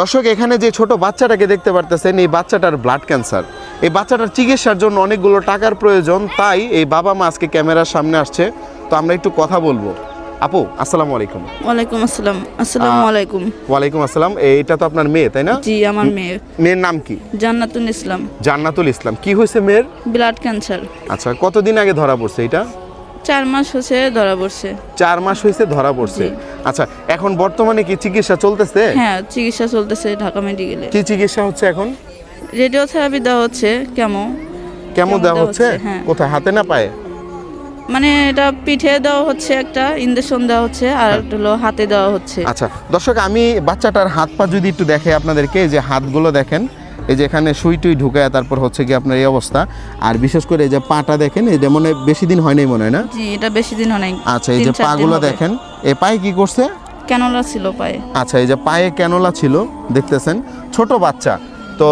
দর্শক এখানে যে ছোট বাচ্চাটাকে দেখতে পারতেছেন এই বাচ্চাটার ব্লাড ক্যান্সার এই বাচ্চাটার চিকিৎসার জন্য অনেকগুলো টাকার প্রয়োজন তাই এই বাবা মা আজকে ক্যামেরার সামনে আসছে। তো আমরা একটু কথা বলব। আপু আসসালামু আলাইকুম। ওয়ালাইকুম আসসালাম। আসসালামু আলাইকুম। ওয়ালাইকুম আসসালাম। এটা তো আপনার মেয়ে তাই না? জি আমার মেয়ে। মেয়ের নাম কি? জান্নাতুল ইসলাম। জান্নাতুল ইসলাম। কি হয়েছে মেয়ের? ব্লাড ক্যান্সার আচ্ছা কতদিন আগে ধরা পড়ছে এটা? চার মাস হচ্ছে ধরা পড়ছে। চার মাস হয়েছে ধরা পড়ছে। আচ্ছা এখন বর্তমানে কি চিকিৎসা চলতেছে? হ্যাঁ চিকিৎসা চলতেছে ঢাকা মেডিকেলে। কি চিকিৎসা হচ্ছে এখন? রেডিওথেরাপি দেওয়া হচ্ছে কেমন কেমন কেমো দেওয়া হচ্ছে? হ্যাঁ। কোথায় হাতে না পায়ে? মানে এটা পিঠে দেওয়া হচ্ছে একটা ইঞ্জেকশন দেওয়া হচ্ছে আর একটা হলো হাতে দেওয়া হচ্ছে। আচ্ছা দর্শক আমি বাচ্চাটার হাত পা যদি একটু দেখে আপনাদেরকে যে হাতগুলো দেখেন এই যে এখানে সুই টুই ঢুকায় তারপর হচ্ছে কি আপনার এই অবস্থা। আর বিশেষ করে এই যে পাটা দেখেন এই যে মনে হয় বেশি দিন হয় নাই মনে হয় না? জি এটা বেশি দিন হয় নাই। আচ্ছা এই যে পাগুলো দেখেন এ পায়ে কি করছে? ক্যানোলা ছিল পায়ে। আচ্ছা এই যে পায়ে ক্যানোলা ছিল দেখতেছেন ছোট বাচ্চা। তো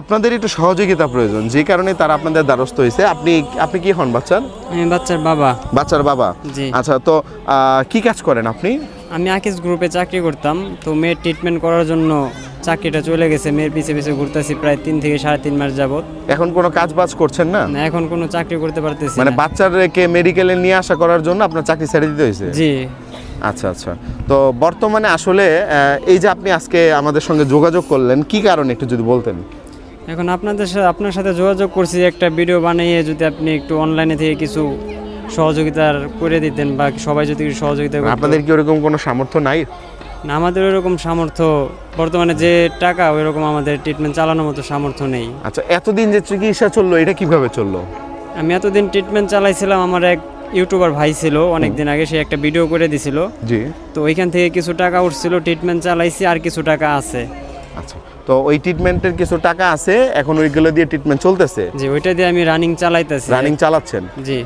আপনাদের একটু সহযোগিতা প্রয়োজন যে কারণে তারা আপনাদের দ্বারস্থ হয়েছে। আপনি আপনি কি হন বাচ্চার আমি বাচ্চার বাবা। বাচ্চার বাবা? জি। আচ্ছা তো কি কাজ করেন আপনি? আমি আকিস গ্রুপে চাকরি করতাম তো মেয়ের ট্রিটমেন্ট করার জন্য চাকরিটা চলে গেছে মেয়ের পিছে পিছে ঘুরতেছি প্রায় তিন থেকে সাড়ে তিন মাস যাবত এখন কোনো কাজ বাজ করছেন না? না, এখন কোনো চাকরি করতে পারতেছি মানে না। বাচ্চাদেরকে মেডিকেলে নিয়ে আসা করার জন্য আপনার চাকরি ছেড়ে দিতে হয়েছে? জি। আচ্ছা আচ্ছা। তো বর্তমানে আসলে আহ, এই যে আপনি আজকে আমাদের সঙ্গে যোগাযোগ করলেন কি কারণে একটু যদি বলতেন? এখন আপনাদের সাথে আপনার সাথে যোগাযোগ করছি একটা ভিডিও বানিয়ে যদি আপনি একটু অনলাইনে থেকে কিছু সহযোগিতার করে দিতেন বা সবাই যদি সহযোগিতা করতো। আপনাদের কি ওরকম কোনো সামর্থ্য নাই? আমাদের ওইরকম সামর্থ্য বর্তমানে যে টাকা ওইরকম আমাদের ট্রিটমেন্ট চালানোর মতো সামর্থ্য নেই। আচ্ছা এতদিন যে চিকিৎসা চলল এটা কীভাবে চলল? আমি এতদিন ট্রিটমেন্ট চালাইছিলাম আমার এক ইউটিউবার ভাই ছিল অনেকদিন আগে সে একটা ভিডিও করে দিছিল। জি। তো ওইখান থেকে কিছু টাকা উঠছিল ট্রিটমেন্ট চালাইছি আর কিছু টাকা আছে। আচ্ছা তো ওই ট্রিটমেন্টের কিছু টাকা আছে এখন ওইগুলো দিয়ে ট্রিটমেন্ট চলতেছে? যে ওইটা দিয়ে আমি রানিং চালাইতেছি। রানিং চালাচ্ছেন? জি।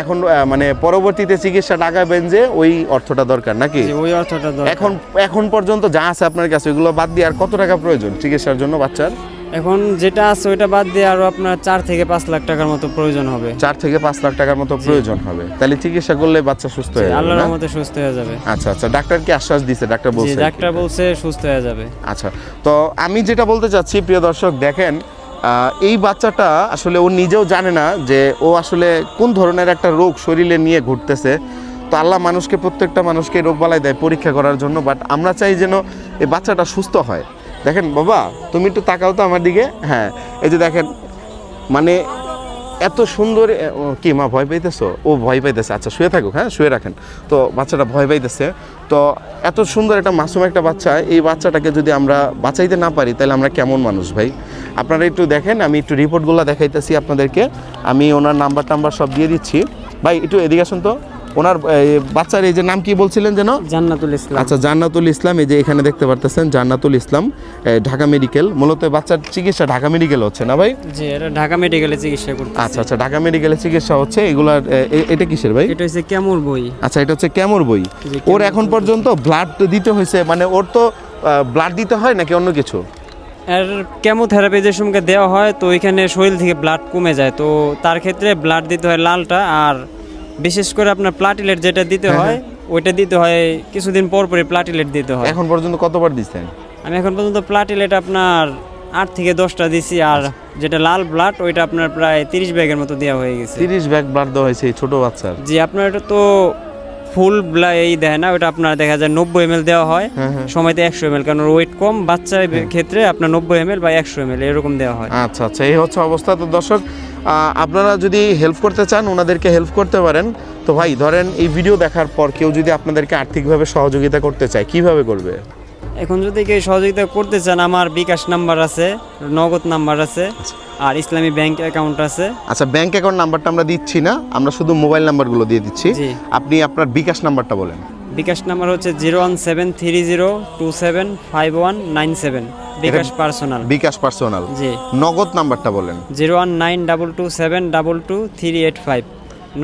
এখন মানে পরবর্তীতে চিকিৎসা টাকাবেন যে ওই অর্থটা দরকার নাকি? ওই অর্থটা দরকার। এখন এখন পর্যন্ত যা আছে আপনার কাছে ওইগুলো বাদ দিয়ে আর কত টাকা প্রয়োজন চিকিৎসার জন্য বাচ্চার? এখন যেটা আছে ওইটা বাদ দিয়ে আরও আপনার চার থেকে পাঁচ লাখ টাকার মতো প্রয়োজন হবে। চার থেকে পাঁচ লাখ টাকার মতো প্রয়োজন হবে। তাহলে চিকিৎসা করলে বাচ্চা সুস্থ হয়ে যাবে আল্লাহর না? রহমতে সুস্থ হয়ে যাবে। আচ্ছা আচ্ছা। ডাক্তার কি আশ্বাস দিছে? ডাক্তার জি বলছে ডাক্তার বলছে সুস্থ হয়ে যাবে। আচ্ছা তো আমি যেটা বলতে চাচ্ছি প্রিয় দর্শক দেখেন আহ, এই বাচ্চাটা আসলে ও নিজেও জানে না যে ও আসলে কোন ধরনের একটা রোগ শরীরে নিয়ে ঘুরতেছে। তো আল্লাহ মানুষকে প্রত্যেকটা মানুষকে রোগবালাই দেয় পরীক্ষা করার জন্য বাট আমরা চাই যেন এই বাচ্চাটা সুস্থ হয়। দেখেন বাবা, তুমি একটু তাকাও তো আমার দিকে। হ্যাঁ এই যে দেখেন মানে এত সুন্দর কি মা ভয় পাইতেছো? ও ভয় পাইতেছে। আচ্ছা শুয়ে থাকুক হ্যাঁ শুয়ে রাখেন। তো বাচ্চাটা ভয় পাইতেছে। তো এত সুন্দর একটা মাসুম একটা বাচ্চা, এই বাচ্চাটাকে যদি আমরা বাঁচাইতে না পারি, তাহলে আমরা কেমন মানুষ ভাই? আপনারা একটু দেখেন, আমি একটু রিপোর্টগুলো দেখাইতেছি আপনাদেরকে। আমি ওনার নাম্বার টাম্বার সব দিয়ে দিচ্ছি। ভাই, একটু এদিকে আসুন তো। ওনার বাচ্চার এই যে নাম কি বলছিলেন যেন? জান্নাতুল ইসলাম। আচ্ছা জান্নাতুল ইসলাম এই যে এখানে দেখতে পারতেছেন জান্নাতুল ইসলাম ঢাকা মেডিকেল। মূলত বাচ্চার চিকিৎসা ঢাকা মেডিকেল হচ্ছে না ভাই? জি এটা ঢাকা মেডিকেলে চিকিৎসা করতে আচ্ছা আচ্ছা ঢাকা মেডিকেলে চিকিৎসা হচ্ছে এগুলার এটা কিসের ভাই? এটা হচ্ছে কেমন বই। আচ্ছা এটা হচ্ছে কেমর বই। ওর এখন পর্যন্ত ব্লাড দিতে হয়েছে মানে ওর তো ব্লাড দিতে হয় নাকি অন্য কিছু? আর কেমোথেরাপি যে সময়কে দেওয়া হয় তো ওইখানে শরীর থেকে ব্লাড কমে যায় তো তার ক্ষেত্রে ব্লাড দিতে হয় লালটা আর বিশেষ করে আপনার প্লাটিলেট যেটা দিতে হ্যাঁ, হয় ওইটা দিতে হয় কিছুদিন পর পরই প্লাটিলেট দিতে হয়। এখন পর্যন্ত কতবার দিচ্ছেন? আমি এখন পর্যন্ত প্লাটিলেট আপনার আট থেকে দশটা দিছি আর যেটা লাল ব্লাড ওইটা আপনার প্রায় তিরিশ ব্যাগের মতো দেওয়া হয়ে গেছে। তিরিশ ব্যাগ ব্লাড দেওয়া হয়েছে এই ছোট বাচ্চার? জি আপনার এটা তো ফুল ব্লা এই দেয় না ওটা আপনার দেখা যায় নব্বই এম দেওয়া হয়। হ্যাঁ হ্যাঁ। সময়তে একশো এম কারণ ওয়েট কম বাচ্চার ক্ষেত্রে আপনার নব্বই এম বা একশো এম এরকম দেওয়া হয়। আচ্ছা আচ্ছা এই হচ্ছে অবস্থা। তো দর্শক আপনারা যদি হেল্প করতে চান ওনাদেরকে হেল্প করতে পারেন। তো ভাই ধরেন এই ভিডিও দেখার পর কেউ যদি আপনাদেরকে আর্থিকভাবে সহযোগিতা করতে চায় কীভাবে করবে? এখন যদি কেউ সহযোগিতা করতে চান আমার বিকাশ নাম্বার আছে নগদ নাম্বার আছে আর ইসলামী ব্যাংক অ্যাকাউন্ট আছে। আচ্ছা ব্যাংক অ্যাকাউন্ট নাম্বারটা আমরা দিচ্ছি না আমরা শুধু মোবাইল নাম্বারগুলো দিয়ে দিচ্ছি। আপনি আপনার বিকাশ নাম্বারটা বলেন। বিকাশ নাম্বার হচ্ছে zero one seven three zero two seven five one nine seven. BKash personal. BKash personal. জি। নগদ নাম্বারটা বলেন। Zero one nine double two seven double two three eight five.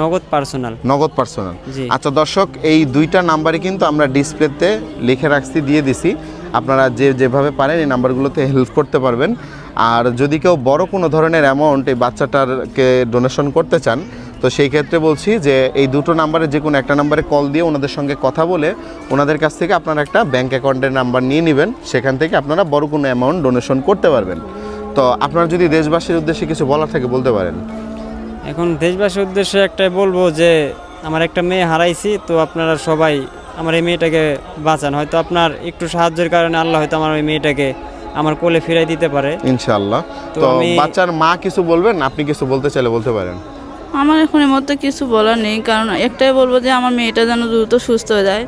Nagad personal. Nagad personal. জি। আচ্ছা দর্শক এই দুইটা নাম্বারই কিন্তু আমরা ডিসপ্লেতে লিখে রাখছি দিয়ে দিছি। আপনারা যে যেভাবে পারেন এই নাম্বারগুলোতে হেল্প করতে পারবেন। আর যদি কেউ বড় কোনো ধরনের অ্যামাউন্ট এই বাচ্চাটারকে ডোনেশন করতে চান তো সেই ক্ষেত্রে বলছি যে এই দুটো নাম্বারে যে কোনো একটা নাম্বারে কল দিয়ে ওনাদের সঙ্গে কথা বলে ওনাদের কাছ থেকে আপনারা একটা ব্যাংক অ্যাকাউন্টের নাম্বার নিয়ে নেবেন। সেখান থেকে আপনারা বড় কোনো অ্যামাউন্ট ডোনেশন করতে পারবেন। তো আপনার যদি দেশবাসীর উদ্দেশ্যে কিছু বলার থাকে বলতে পারেন। এখন দেশবাসীর উদ্দেশ্যে একটাই বলব যে আমার একটা মেয়ে হারাইছি তো আপনারা সবাই আমার এই মেয়েটাকে বাঁচান। হয়তো আপনার একটু সাহায্যের কারণে আল্লাহ হয়তো আমার ওই মেয়েটাকে আমার কোলে ফিরাই দিতে পারে। ইনশাআল্লাহ। তো বাচ্চার মা কিছু বলবেন? আপনি কিছু বলতে চাইলে বলতে পারেন। আমার এখন এর মধ্যে কিছু বলার নেই, কারণ একটাই বলব যে আমার মেয়েটা যেন দ্রুত সুস্থ হয়ে যায়।